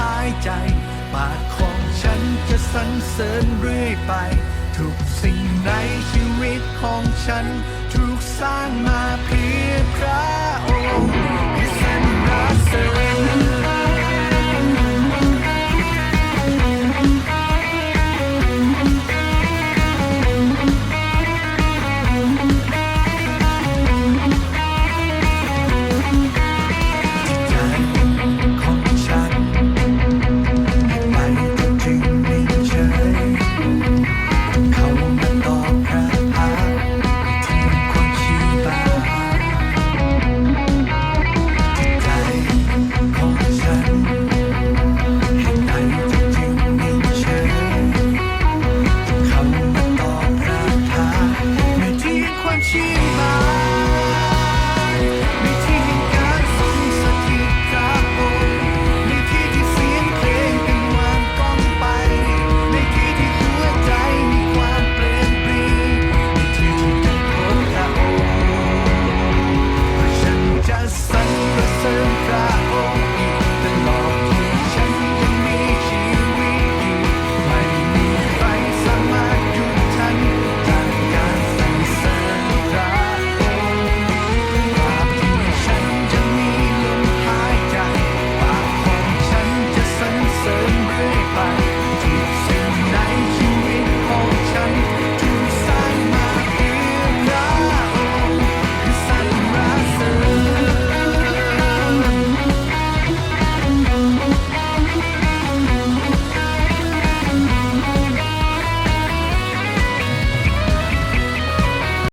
หายใจ ปากของฉันจะสรรเสริญเรื่อยไป ทุกสิ่งในชีวิตของฉัน ถูกสร้างมาเพื่อ